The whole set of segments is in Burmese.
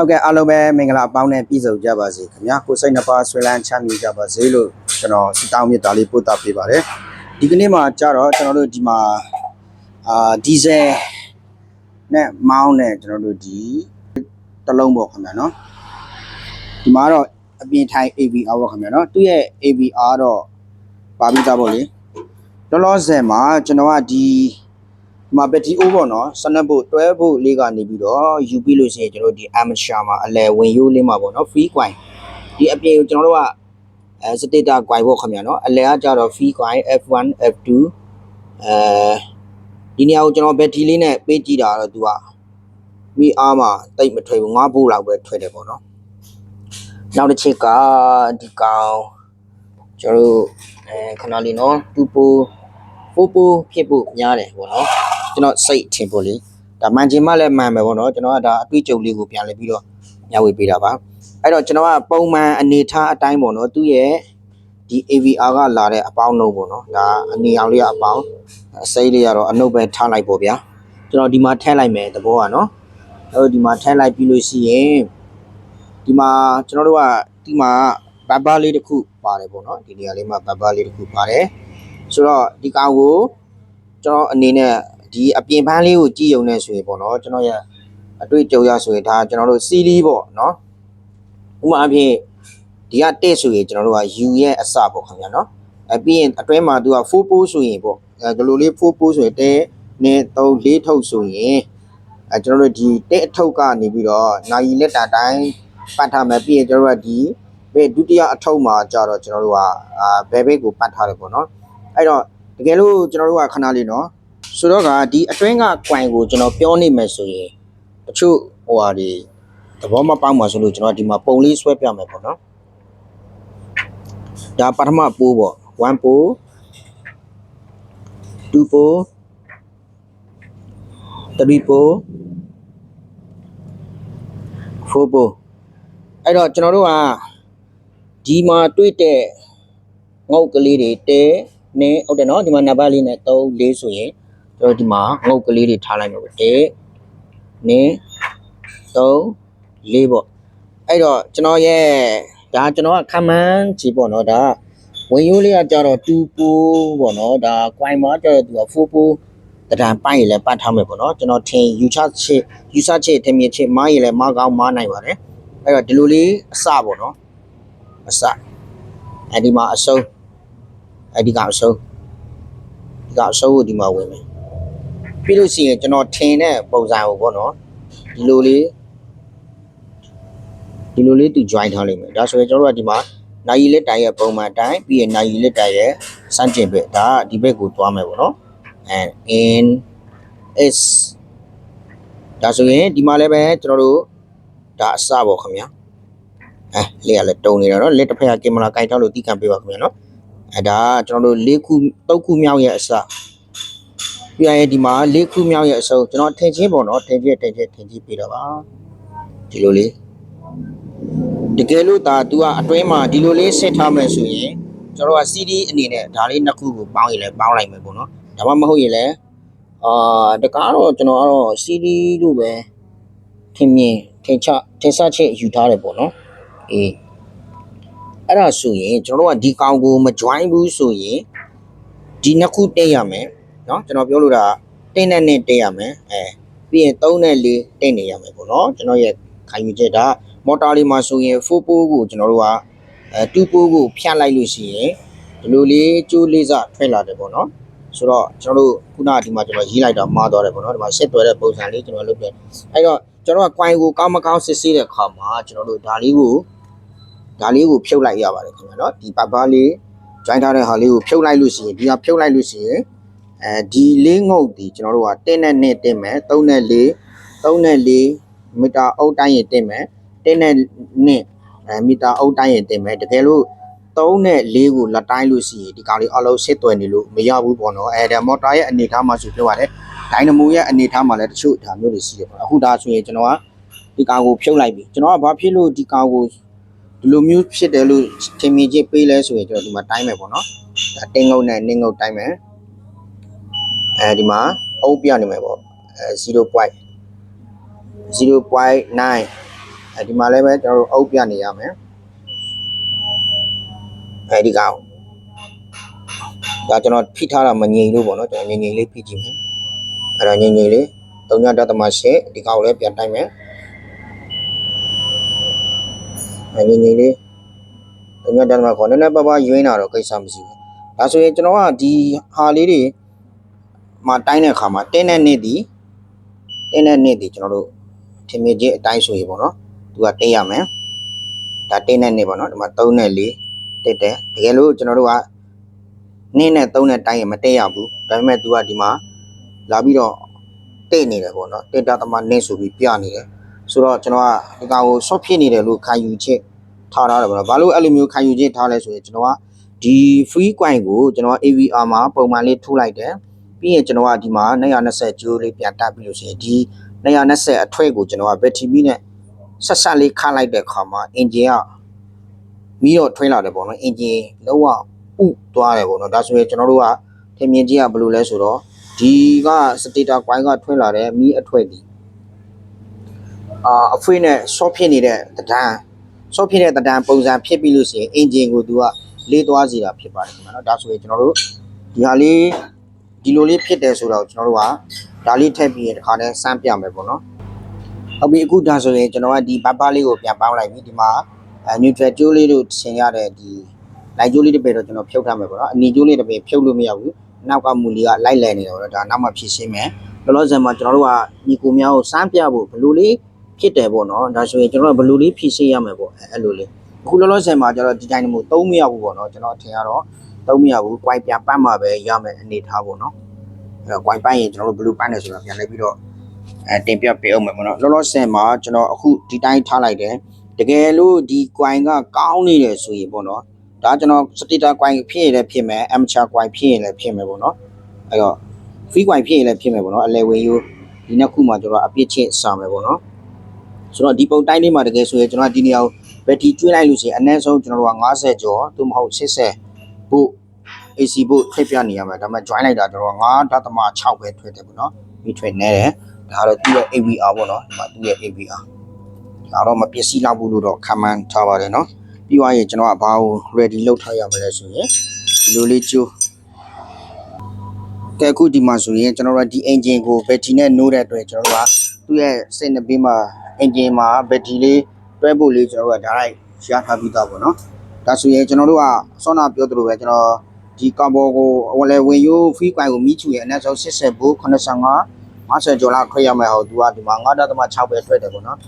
ဟုတ်ကဲ့အားလုံးပဲမင်္ဂလာအပေါင်းနဲ့ပြည့်စုံကြပါစေခင်ဗျာကိုစိတ်နှစ်ပါးဆွေးလန်းချမ်းမြေကြပါစေလို့ကျွန်တော်စတောင်းမြတ်တာလေးပို့တာပေးပါတယ်ဒီကနေ့မှာကြတော့ကျွန်တော်တို့ဒီမှာအာဒီဇယ်နဲ့မောင်းနဲ့ကျွန်တော်တို့ဒီတစ်လုံးပေါ့ခင်ဗျာနော်ဒီမှာတော့အပြင်ထိုင် AVR ပေါ့ခင်ဗျာနော်သူ့ရဲ့ AVR တော့ပါပြီးသားပေါ့လေလောလောဆယ်မှာကျွန်တော်ကဒီဒီ မှာဘက်ထရီအိုးပေါ့နော်12ဖို့12ဖို့လေးကနေပြီးတော့ယူပြီးလို့ရှိရင်ကျွန်တော်တို့ဒီ amateur မှာအလဲဝင်ရိုးလေးမှာပေါ့နော် free coin ဒီအပြင်ကိုကျွန်တော်တို့ကအဲ stator coin ပေါ့ခင်ဗျာနော်အလဲကကြတော့ free coin F1 F2 အဲဒီနေရာကိုကျွန်တော်ဘက်ထရီလေးနဲ့ပေးကြည့်တာတော့သူကမိအားမှာတိတ်မထွေဘူး9ဖို့လောက်ပဲထွေတယ်ပေါ့နော်နောက်တစ်ချက်ကဒီကောင်ကျွန်တော်တို့အဲခဏလေးနော်2ပိုပိုပိုဖြစ်ဖို့များတယ်ပေါ့နော် ကျွန်တော်စိတ်ထင်ဖို့လေဒါမှန်ချင်မှလည်းမှန်မယ်ပေါ့နော်ကျွန်တော်ကဒါအတွေ့အကြုံလေးကိုပြန်လည်ပြီးတော့ညဝေပေးတာပါအဲ့တော့ကျွန်တော်ကပုံမှန်အနေထားအတိုင်းပေါ့နော်သူ့ရဲ့ဒီ AVR ကလာတဲ့အပေါင်းလုံးပေါ့နော်ဒါအနေအောင်လေးကအပေါင်းအစိမ်းလေးကတော့အနုပ်ပဲထားလိုက်ပေါ့ဗျာကျွန်တော်ဒီမှာထည့်လိုက်မယ်သဘောကနော်အဲ့တော့ဒီမှာထည့်လိုက်ပြီးလို့ရှိရင်ဒီမှာကျွန်တော်တို့ကဒီမှာဘတ်ဘာလေးတစ်ခုပါတယ်ပေါ့နော်ဒီနေရာလေးမှာဘတ်ဘာလေးတစ်ခုပါတယ်ဆိုတော့ဒီကောင်ကိုကျွန်တော်အနေနဲ့ ဒီအပြင်ပန်းလေးကိုကြည့်ရုံနဲ့ဆိုရင်ပေါ့နော်ကျွန်တော်ရဲ့အတွေ့အကြုံရဆိုရင်ဒါကျွန်တော်တို့စီလီပေါ့နော်ဥပမာအဖြစ်ဒီကတက်ဆိုရင်ကျွန်တော်တို့က U ရဲ့အစပေါ့ခင်ဗျာနော်အဲပြီးရင်အတွဲမှာသူက4ပိုးဆိုရင်ပေါ့အဲဒီလိုလေး4ပိုးဆိုရင်တဲနဲ့3 4ထုတ်ဆိုရင်အဲကျွန်တော်တို့ဒီတက်အထုပ်ကနေပြီးတော့နိုင်လက်တာတိုင်းပတ်ထားမယ်ပြီးရင်ကျွန်တော်တို့ကဒီဘယ်ဒုတိယအထုပ်မှာကြတော့ကျွန်တော်တို့ကအာဘယ်ဘက်ကိုပတ်ထားတယ်ပေါ့နော်အဲ့တော့တကယ်လို့ကျွန်တော်တို့ကခဏလေးနော် ဆိုတော့ကဒီအတွင်းက coin ကိုကျွန်တော်ပြောနေမယ်ဆိုရင်တချို့ဟိုဟာဒီသဘောမပေါက်မှာဆိုလို့ကျွန်တော်ဒီမှာပုံလေးဆွဲပြမယ်ပေါ့နော်ဒါပထမပိုးပေါ့1ပိုး2ပိုး3ပိုး4ပိုးအဲ့တော့ကျွန်တော်တို့ကဒီမှာတွေ့တဲ့ငုတ်ကလေးတွေတဲနဲ့ဟုတ်တယ်နော်ဒီမှာနံပါတ်လေးနဲ့3 4ဆိုရင် ကျွန်တော်ဒီမှာငုတ်ကလေးတွေထားလိုက်မှာပေါ့တဲနဲ့3 4ပေါ့အဲ့တော့ကျွန်တော်ရဲ့ဒါကျွန်တော်ကခမန်းကြည့်ပေါ့နော်ဒါဝင်ရိုးလေးကကြတော့2ပိုးပေါ့နော်ဒါ coin မှာကြတော့သူက4ပိုးတဒံပိုက်ရလဲပတ်ထားမယ်ပေါ့နော်ကျွန်တော်ထင်ယူချချစ်ယူဆချစ်ထင်မြင်ချစ်မားရလဲမားကောင်းမားနိုင်ပါတယ်အဲ့တော့ဒီလိုလေးအစပေါ့နော်အစအဲ့ဒီမှာအစုံအဲ့ဒီကအဆုံးဒီကအဆုံးကိုဒီမှာဝင်မယ် ပြီးလို့ရှိရင်ကျွန်တော်ထင်တဲ့ပုံစံကိုပေါ့နော်ဒီလိုလေးဒီလိုလေးသူ join ထားလိမ့်မယ်ဒါဆိုရင်ကျွန်တော်တို့ကဒီမှာနိုင်ရီလက်တိုင်ရဲ့ပုံမှန်အတိုင်းပြီးရင်နိုင်ရီလက်တိုင်ရဲ့စမ်းကျင်ဘက်ဒါကဒီဘက်ကိုသွားမယ်ပေါ့နော် and in is ဒါဆိုရင်ဒီမှာလည်းပဲကျွန်တော်တို့ဒါအစပေါ့ခင်ဗျာအဲလက်ရလက်တုံနေတော့နော်လက်တစ်ဖက်ကကင်မရာကင်ထားလို့တီးခံပေးပါခင်ဗျာနော်အဲဒါကကျွန်တော်တို့၄ခု၃ခုမြောက်ရဲ့အစ ပြရရဲ့ဒီမှာ၄ခုမြောက်ရဲ့အစုံကျွန်တော်ထင်ချင်းပေါ့နော်ထင်ချင်းထင်ချင်းထင်ချင်းပြတော့ပါဒီလိုလေးတကယ်လို့ဒါ तू ကအတွင်းမှာဒီလိုလေးဆစ်ထားမယ်ဆိုရင်ကျွန်တော်က CD အနေနဲ့ဒါလေးနှစ်ခုကိုပေါင်းရင်လည်းပေါင်းလိုက်မယ်ပေါ့နော်ဒါမှမဟုတ်ရင်လည်းအာတကားတော့ကျွန်တော်ကတော့ CD လို့ပဲထင်မြင်ထင်ချထင်ဆချက်ယူထားတယ်ပေါ့နော်အေးအဲ့ဒါဆိုရင်ကျွန်တော်တို့ကဒီကောင်ကိုမ join ဘူးဆိုရင်ဒီနှစ်ခုတိတ်ရမယ် နော်ကျွန်တော်ပြောလို့တာတင်းနဲ့နဲ့တင်းရမယ်အဲပြီးရင်3နဲ့4တင်းနေရမယ်ပေါ့နော်ကျွန်တော်ရဲ့ခိုင်ယူချက်ဒါမော်တာလေးမှာဆိုရင်4ပိုးကိုကျွန်တော်တို့ကအဲ2ပိုးကိုဖြန့်လိုက်လို့ရှိရင်ဒီလိုလေးကျိုးလေးစထွက်လာတယ်ပေါ့နော်ဆိုတော့ကျွန်တော်တို့ခုနကဒီမှာကျွန်တော်ရေးလိုက်တာမှားသွားတယ်ပေါ့နော်ဒီမှာရှစ်သွဲတဲ့ပုံစံလေးကျွန်တော်လုပ်တယ်အဲ့တော့ကျွန်တော်က coin ကိုကောင်းမကောင်းစစ်ဆေးတဲ့အခါမှာကျွန်တော်တို့ဒါလေးကိုဒါလေးကိုဖြုတ်လိုက်ရပါတယ်ခင်ဗျာနော်ဒီပပလေး join ထားတဲ့ဟာလေးကိုဖြုတ်လိုက်လို့ရှိရင်ဒီဟာဖြုတ်လိုက်လို့ရှိရင် အဲဒီလေးငုတ်ဒီကျွန်တော်တို့ကတင်းနဲ့နဲ့တင်းမယ်3နဲ့4 3နဲ့4မီတာအုပ်တိုင်းရင်တင်းမယ်တင်းနဲ့နဲ့အဲမီတာအုပ်တိုင်းရင်တင်းမယ်တကယ်လို့3နဲ့4ကိုလက်တိုင်းလို့ရှိရင်ဒီကောင်လေးအလုံးစစ်သွယ်နေလို့မရဘူးပေါ့နော်အဲဒါမော်တာရဲ့အနေထားမှာဆိုပြောပါတယ်ဒိုင်နမိုရဲ့အနေထားမှာလည်းတချို့ဒါမျိုးတွေရှိတယ်ပေါ့အခုဒါဆိုရင်ကျွန်တော်ကဒီကောင်ကိုဖြုတ်လိုက်ပြီကျွန်တော်ကဘာဖြစ်လို့ဒီကောင်ကိုဒီလိုမျိုးဖြစ်တယ်လို့ထင်မြင်ချင်းပေးလဲဆိုရင်ကျွန်တော်ဒီမှာတိုင်းမယ်ပေါ့နော်ဒါတင်းငုတ်နဲ့နင်းငုတ်တိုင်းမယ် အဲဒီမှာအုပ်ပြနေမယ်ပေါ့အဲ0.0.9အဲဒီမှာလည်းပဲကျွန်တော်တို့အုပ်ပြနေရမယ်အဲဒီကောင်ဒါကျွန်တော်ဖိထားတာမငြိမ်လို့ပေါ့နော်ကျွန်တော်ငြိမ်ငြိမ်လေးဖိကြည့်မယ်အဲ့ဒါငြိမ်ငြိမ်လေး3.8ဒီကောင်လည်းပြန်တိုက်မယ်အဲငြိမ်ငြိမ်လေး3.8ခေါ်နည်းနည်းပါးပါးယွင်းတာတော့ကိစ္စမရှိဘူးဒါဆိုရင်ကျွန်တော်ကဒီဟာလေးတွေ မှာတိုင်းတဲ့အခါမှာတင်းတဲ့နေ့ဒီတင်းတဲ့နေ့ဒီကျွန်တော်တို့ထင်မြင်ချင်းအတိုင်းဆိုရင်ပေါ့နော်သူကတင်းရမယ်ဒါတင်းတဲ့နေ့ပေါ့နော်ဒီမှာ3နဲ့4တက်တယ်တကယ်လို့ကျွန်တော်တို့ကနင်းနဲ့သုံးနဲ့တိုင်းရင်မတက်ရဘူးဒါပေမဲ့ तू ကဒီမှာလာပြီးတော့တိတ်နေတယ်ပေါ့နော်တိတ်တာသမားနင်းဆိုပြီးပြနေတယ်ဆိုတော့ကျွန်တော်ကဒီကောင်ကို short ဖြစ်နေတယ်လို့ခံယူချက်ထားထားတယ်ပေါ့နော်ဘာလို့အဲ့လိုမျိုးခံယူချက်ထားလဲဆိုရင်ကျွန်တော်ကဒီ free coin ကိုကျွန်တော် AVR မှာပုံမှန်လေးထိုးလိုက်တယ် ပြီးရင်ကျွန်တော်ကဒီမှာ220ကျိုးလေးပြန်တက်ပြီးလို့ရှိရင်ဒီ220အထွဲကိုကျွန်တော်က battery နဲ့ဆက်ဆက်လေးခတ်လိုက်တဲ့ခါမှာ engine ကမီးတော့ထွင်းလာတယ်ပေါ့နော် engine လုံးဝဥသွားတယ်ပေါ့နော်ဒါဆိုရင်ကျွန်တော်တို့ကထင်မြင်ကြည့်ရဘယ်လိုလဲဆိုတော့ဒီကစတေတာကွိုင်းကထွင်းလာတဲ့မီးအထွက်ဒီအာအဖွေးနဲ့ short ဖြစ်နေတဲ့တဒန်း short ဖြစ်တဲ့တဒန်းပုံစံဖြစ်ပြီးလို့ရှိရင် engine ကိုသူကလေးသွားစီတာဖြစ်ပါတယ်ခင်ဗျာနော်ဒါဆိုရင်ကျွန်တော်တို့ဒီဟာလေး ဒီလိုလေးဖြစ်တယ်ဆိုတော့ကျွန်တော်တို့ကဒါလေးထည့်ပြီးရင်တစ်ခါတည်းစမ်းပြမယ်ပေါ့နော်ဟုတ်ပြီအခုဒါဆိုရင်ကျွန်တော်ကဒီဘတ်ပါလေးကိုပြန်ပေါင်းလိုက်ပြီဒီမှာအဲ neutral ကျိုးလေးတို့ဆင်ရတဲ့ဒီလိုက်ကျိုးလေးတစ်ပယ်တော့ကျွန်တော်ဖြုတ်ထားမယ်ပေါ့နော်အနီကျိုးလေးတစ်ပယ်ဖြုတ်လို့မရဘူးနောက်ကမူလီကလိုက်လည်နေတယ်ပေါ့နော်ဒါနောက်မှဖြည့်ရှင်းမယ်လောလောဆယ်မှာကျွန်တော်တို့ကညီကိုများကိုစမ်းပြဖို့ဘယ်လိုလေးဖြစ်တယ်ပေါ့နော်ဒါဆိုရင်ကျွန်တော်တို့ဘယ်လိုလေးဖြည့်ရှင်းရမယ်ပေါ့အဲအဲ့လိုလေးအခုလောလောဆယ်မှာကျွန်တော်ဒီတိုင်းမျိုးသုံးမရဘူးပေါ့နော်ကျွန်တော်အထင်ကတော့ သုံးမရဘူး၊ကွိုင်ပြန်ပတ်မှာပဲရမယ်အနေထားပေါ့နော်အဲ့တော့ကွိုင်ပတ်ရင်ကျွန်တော်တို့ဘယ်လိုပတ်နေဆိုတာပြန်လိုက်ပြီးတော့အဲတင်ပြပေးအောင်မယ်ပေါ့နော်လောလောဆယ်မှာကျွန်တော်အခုဒီတိုင်းထားလိုက်တယ်တကယ်လို့ဒီကွိုင်ကကောင်းနေတယ်ဆိုရင်ပေါ့နော်ဒါကျွန်တော်စတေတာကွိုင်ဖြစ်ရင်လည်းဖြစ်မယ်အမချာကွိုင်ဖြစ်ရင်လည်းဖြစ်မယ်ပေါ့နော်အဲ့တော့ free ကွိုင်ဖြစ်ရင်လည်းဖြစ်မယ်ပေါ့နော်အလဲဝင်ယူဒီနှစ်ခုမှာကျွန်တော်အပြစ်ချင်းစာမယ်ပေါ့နော်ဆိုတော့ဒီပုံတိုင်းလေးမှာတကယ်ဆိုရင်ကျွန်တော်ဒီနေရာကိုဘက်ထရီကျွေးလိုက်လို့ရှိရင်အနည်းဆုံးကျွန်တော်တို့က90ကျော်သို့မဟုတ်80ဘု AC ဘုထိပ်ပြနေရမှာဒါပေမဲ့ join လိုက်တာကျွန်တော်9.6ပဲထွက်တယ်ပေါ့နော်ဒီထွက်နေတယ်ဒါကတော့သူ့ရဲ့ AVR ပေါ့နော်ဒီမှာသူ့ရဲ့ AVR ဒါတော့မပစ္စည်းလောက်ဘူးလို့တော့ခံမှန်းထားပါတယ်နော်ပြီးသွားရင်ကျွန်တော်ကဘာကို ready လုပ်ထားရမလဲဆိုရင်ဒီလိုလေးကျိုးကဲအခုဒီမှာဆိုရင်ကျွန်တော်တို့ကဒီ engine ကို battery နဲ့နှိုးတဲ့အတွက်ကျွန်တော်တို့ကသူ့ရဲ့စိတ်နှပင်းမှာ engine မှာ battery လေးတွဲဖို့လေးကျွန်တော်တို့ကဒါလိုက်ရထားပြီးသားပေါ့နော်ဒါဆိုရင်ကျွန်တော်တို့ကဆောနာပြောသလိုပဲကျွန်တော် ဒီကာဘောကိုဝယ်ဝင်ရိုး free coin ကိုမိချူရဲ့အနည်းဆုံး80ဘို့85 50ကျော်လောက်ခွဲရမယ်ဟောသူကဒီမှာ9.6ပဲထွက်တယ်ပေါ့နော်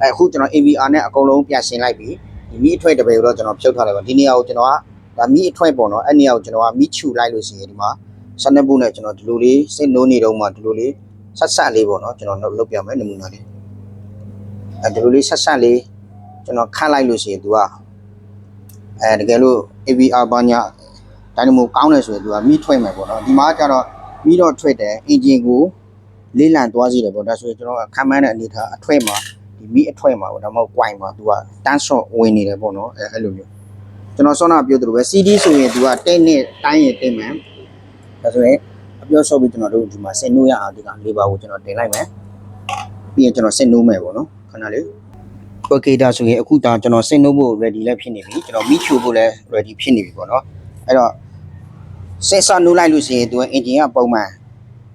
အဲအခုကျွန်တော် AVR နဲ့အကုန်လုံးပြန်ဆင်လိုက်ပြီဒီမီးအထွက်တစ်ပယ်ကိုတော့ကျွန်တော်ဖြုတ်ထားလိုက်ပါဒီနေရာကိုကျွန်တော်ကဒါမီးအထွက်ပေါ့နော်အဲ့နေရာကိုကျွန်တော်ကမီးချူလိုက်လို့ရှိရင်ဒီမှာစနစ်ဘူးနဲ့ကျွန်တော်ဒီလိုလေးစိတ်နိုးနေတော့မှဒီလိုလေးဆက်ဆက်လေးပေါ့နော်ကျွန်တော်လုပ်ပြမယ်နမူနာလေးအဲဒီလိုလေးဆက်ဆက်လေးကျွန်တော်ခန့်လိုက်လို့ရှိရင် तू ကအဲတကယ်လို့ AVR ဘာညာ ဒိုင်နမိုကောင်းတယ်ဆိုရင်သူကမီးထွက်မယ်ပေါ့နော်ဒီမှာကျတော့မီးတော့ထွက်တယ်အင်ဂျင်ကိုလေးလံသွားစီတယ်ပေါ့ဒါဆိုရင်ကျွန်တော်ကခံမှန်းတဲ့အနေထားအထွက်မှာဒီမီးအထွက်မှာပေါ့ဒါမှမဟုတ်ကွိုင်မှာသူကတန်းဆော့ဝင်နေတယ်ပေါ့နော်အဲအဲ့လိုမျိုးကျွန်တော်စောနာပြောသလိုပဲ CD ဆိုရင်သူကတိတ်နဲ့တိုင်းရင်တိတ်မယ်ဒါဆိုရင်အပြောဆော့ပြီးကျွန်တော်တို့ဒီမှာဆင်နိုးရအောင်ဒီကလေးပါကိုကျွန်တော်တင်လိုက်မယ်ပြီးရင်ကျွန်တော်ဆင်နိုးမယ်ပေါ့နော်ခဏလေးโอเคဒါဆိုရင်အခုဒါကျွန်တော်ဆင်နိုးဖို့ ready လည်းဖြစ်နေပြီကျွန်တော်မိချိုဖို့လည်း ready ဖြစ်နေပြီပေါ့နော် အဲ့တော့စစ်ဆနူးလိုက်လို့ရှိရင်သူအင်ဂျင်ကပုံမှန်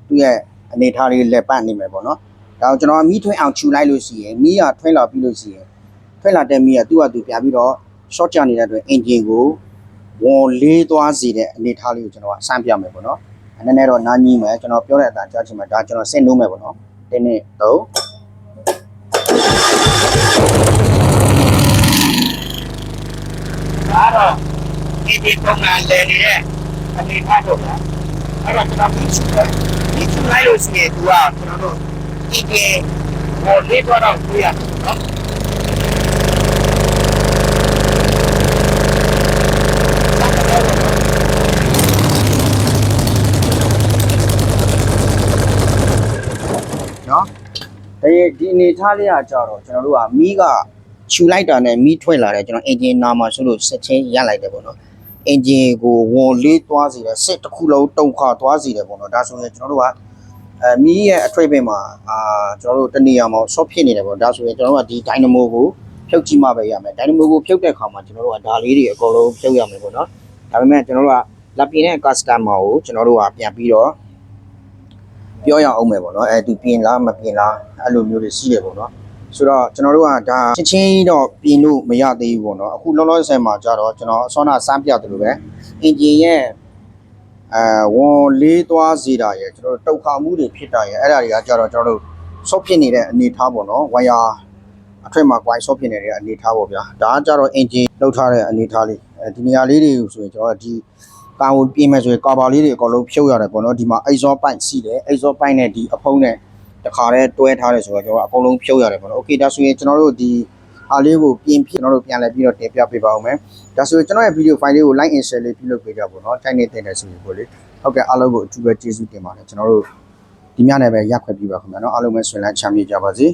သူ့ရဲ့အနေထားလေးလက်ပတ်နေမယ်ပေါ့နော်ဒါကိုကျွန်တော်မီးထွင်းအောင်ခြူလိုက်လို့ရှိရင်မီးကထွင်းလာပြီလို့ရှိရင်ထွက်လာတဲ့မီးကသူ့ဟာသူပြပြီးတော့ short ချနေတဲ့အတွက်အင်ဂျင်ကိုဝန်လေးသွားစေတဲ့အနေထားလေးကိုကျွန်တော်ကစမ်းပြမယ်ပေါ့နော်အနေနဲ့တော့နားကြီးမယ်ကျွန်တော်ပြောတဲ့အတိုင်းကြားချင်မှာဒါကျွန်တော်ဆင့်နှိုးမယ်ပေါ့နော်ဒီနေ့3 ဒီဒီပုံမှန်လေနေတဲ့အနေထားတော့ဗျာအဲ့တော့ကျွန်တော်မီးချူတယ်မီးချူလိုက်လို့ရှိရင်သူကကျွန်တော်တို့ဒီဒီဟိုလေးတော့တော့တွေ့ရနော်နော်ဒီဒီအနေထားလေးကကြတော့ကျွန်တော်တို့ကမီးကခြူလိုက်တာနဲ့မီးထွက်လာတယ်ကျွန်တော်အင်ဂျင်နာမှာဆိုလို့ဆက်ချင်းရလိုက်တယ်ပေါ့နော် အင်ဂျင်ကိုဝန်လေးသွားစီတယ်စစ်တစ်ခုလုံးတုံခါသွားစီတယ်ပေါ့နော်ဒါဆိုရင်ကျွန်တော်တို့ကအဲမီးရဲ့အထွေပင်မှာအာကျွန်တော်တို့တနေရာမှာ short ဖြစ်နေတယ်ပေါ့ဒါဆိုရင်ကျွန်တော်တို့ကဒီ dynamo ကိုဖြုတ်ကြည့်မှပဲရမယ် dynamo ကိုဖြုတ်တဲ့အခါမှာကျွန်တော်တို့ကဒါလေးတွေအကုန်လုံးဖြုတ်ရမယ်ပေါ့နော်ဒါပေမဲ့ကျွန်တော်တို့ကလက်ပြင်တဲ့ customer ကိုကျွန်တော်တို့ကပြန်ပြီးတော့ပြောရအောင်မယ်ပေါ့နော်အဲသူပြင်လားမပြင်လားအဲ့လိုမျိုးတွေရှိတယ်ပေါ့နော် ဆိုတော့ကျွန်တော်တို့ကဒါချင်းချင်းတော့ပြင်လို့မရသေးဘူးပေါ့နော်အခုလောလောဆယ်မှာကြတော့ကျွန်တော်အစောနာစမ်းပြတယ်လို့ပဲ engine ရဲ့အဲဝန်လေးသွားစေတာရဲ့ကျွန်တော်တို့တုတ်ခါမှုတွေဖြစ်တာရဲ့အဲ့ဒါတွေကကြတော့ကျွန်တော်တို့ဆော့ဖြစ်နေတဲ့အနေထားပေါ့နော်ဝိုင်ယာအထက်မှာ wire ဆော့ဖြစ်နေတဲ့အနေထားပေါ့ဗျာဒါကကြတော့ engine လောက်ထားတဲ့အနေထားလေးအဲဒီနေရာလေးတွေဆိုရင်ကျွန်တော်တို့ဒီကာဝင်ပြင်မယ်ဆိုရင်ကာဘာလေးတွေအကုန်လုံးဖြုတ်ရတယ်ပေါ့နော်ဒီမှာ exhaust pipe စီးတယ် exhaust pipe နဲ့ဒီအဖုံးနဲ့ တခါတည်းတွဲထားတယ်ဆိုတော့ကျွန်တော်တို့အကုန်လုံးဖြုတ်ရတယ်ပေါ့နော် okay ဒါဆိုရင်ကျွန်တော်တို့ဒီအားလေးကိုပြင်ဖြစ်ကျွန်တော်တို့ပြန်လဲပြီးတော့တင်ပြပေးပါဦးမယ်ဒါဆိုရင်ကျွန်တော်ရဲ့ video file လေးကို like and share လေးပြုလုပ်ပေးကြပါတော့တိုင်းနေတင်တယ်ဆိုရင်ပေါ့လေဟုတ်ကဲ့အားလုံးကိုအထူးပဲကျေးဇူးတင်ပါတယ်ကျွန်တော်တို့ဒီညနေပဲရက်ခွဲပြပါခင်ဗျာနော်အားလုံးပဲဆွေးနွေးချမ်းမြေ့ကြပါစေ